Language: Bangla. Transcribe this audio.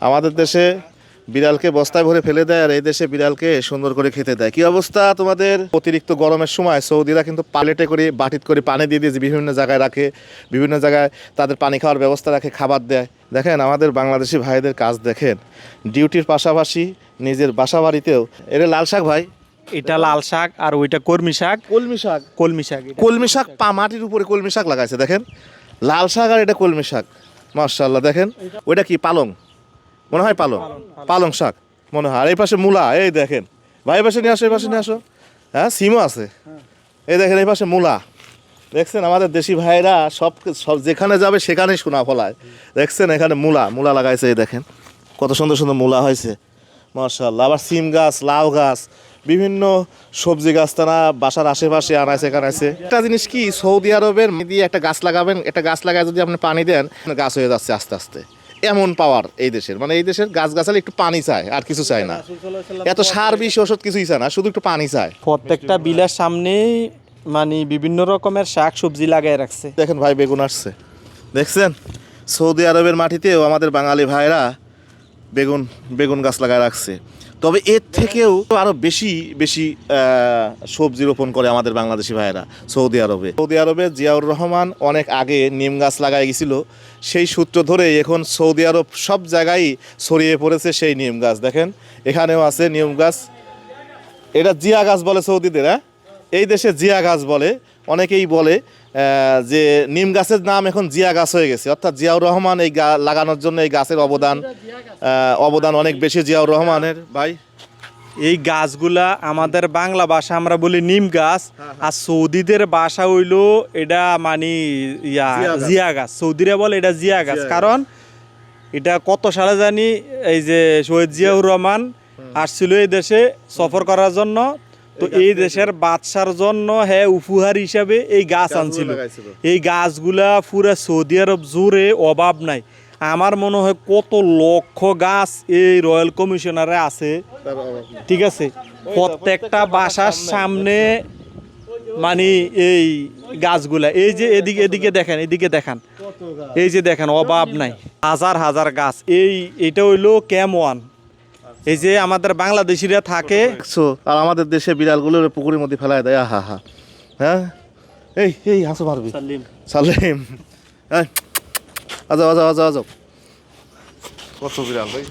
আমাদের দেশে বিড়ালকে বস্তায় ভরে ফেলে দেয় আর এই দেশে বিড়ালকে সুন্দর করে খেতে দেয়। কি অবস্থা তোমাদের? অতিরিক্ত গরমের সময় সৌদিরা কিন্তু পালেটে করে বাটিত করে পানি দিয়ে দিয়ে বিভিন্ন জায়গায় রাখে বিভিন্ন জায়গায় তাদের পানি খাওয়ার ব্যবস্থা রাখে খাবার দেয়। দেখেন আমাদের বাংলাদেশি ভাইদের কাজ দেখেন। ডিউটির পাশাপাশি নিজের বাসা বাড়িতেও এটা লাল শাক ভাই? এটা লাল শাক আর ওইটা কর্মী শাক। কলমি শাক। কলমি শাক কলমি শাক পা মাটির উপরে কলমি শাক লাগাইছে দেখেন। লাল শাক আর এটা কলমি শাক। মার্শাল্লাহ দেখেন। ওইটা কি পালং? মনে হয় পালং? পালং শাক মনে হয়। আর এই পাশে মূলা এই দেখেন। ভাই এই পাশে নিয়ে আসো এই পাশে নিয়ে আসো। হ্যাঁ সিমও আছে। এই দেখেন এই পাশে মূলা। দেখছেন আমাদের দেশি ভাইরা সব সব যেখানে যাবে সেখানেই শোনা ফলায়। দেখছেন এখানে মূলা মূলা লাগাইছে এই দেখেন। কত সুন্দর সুন্দর মূলা হয়েছে। মার্শাল্লাহ আবার সিম গাছ লাউ গাছ বিভিন্ন সবজি গাছ তারা বাসার আশেপাশে আনাইছে কানাইছে। একটা জিনিস কি সৌদি আরবের দিয়ে একটা গাছ লাগাবেন একটা গাছ লাগায় যদি আপনি পানি দেন গাছ হয়ে যাচ্ছে আস্তে আস্তে। এমন পাওয়ার এই দেশের। মানে এই দেশের গাছ গাছালি একটু পানি চায় আর কিছু চায় না। এত সার বিষ ওষুধ কিছুই চায় না শুধু একটু পানি চায়। প্রত্যেকটা বিলের সামনেই মানে বিভিন্ন রকমের শাক সবজি লাগাই রাখছে। দেখেন ভাই বেগুন আসছে। দেখছেন? সৌদি আরবের মাটিতেও আমাদের বাঙালি ভাইরা বেগুন বেগুন গাছ লাগায় রাখছে। তবে এর থেকেও আরও বেশি বেশি সবজি রোপণ করে আমাদের বাংলাদেশি ভাইয়েরা সৌদি আরবে। সৌদি আরবে জিয়াউর রহমান অনেক আগে নিম গাছ লাগাই গেছিল। সেই সূত্র ধরে এখন সৌদি আরব সব জায়গায় ছড়িয়ে পড়েছে সেই নিম গাছ। দেখেন, এখানেও আছে নিম গাছ। এটা জিয়া গাছ বলে সৌদিদের হ্যাঁ? এই দেশে জিয়া গাছ বলে। অনেকেই বলে যে নিম গাছের নাম এখন জিয়া গাছ হয়ে গেছে। অর্থাৎ জিয়াউর রহমান এই গা লাগানোর জন্য এই গাছের অবদান অবদান অনেক বেশি জিয়াউর রহমানের। ভাই? এই গাছগুলা আমাদের বাংলা ভাষা আমরা বলি নিম গাছ আর সৌদিদের ভাষা হইল এটা মানে ইয়া জিয়া গাছ। সৌদিরা বলে এটা জিয়া গাছ। জিয়া গাছ। কারণ এটা কত সালে জানি এই যে শহীদ জিয়াউর রহমান আসছিল এই দেশে সফর করার জন্য। তো এই। দেশের বাদশার জন্য হ্যাঁ উপহার হিসাবে এই গাছ আনছিল। এই গাছগুলা পুরা সৌদি আরব জুড়ে অভাব নাই। আমার মনে হয় কত লক্ষ গাছ এই রয়্যাল কমিশনারে আছে। ঠিক আছে? প্রত্যেকটা বাসার সামনে মানে এই গাছগুলা। এই যে এদিকে এদিকে দেখেন এদিকে দেখান। এই যে দেখেন অভাব নাই। হাজার হাজার গাছ। এই এটা হইল ক্যাম ওয়ান। এই যে আমাদের বাংলাদেশিরা থাকে আর আমাদের দেশে বিড়ালগুলো পুকুরের মধ্যে ফেলায় দেয় আহা হা হ্যাঁ? এই এই হাসো মারবি সালিম। আজাও আজাও আজাও আজাও কত বিড়াল ভাই?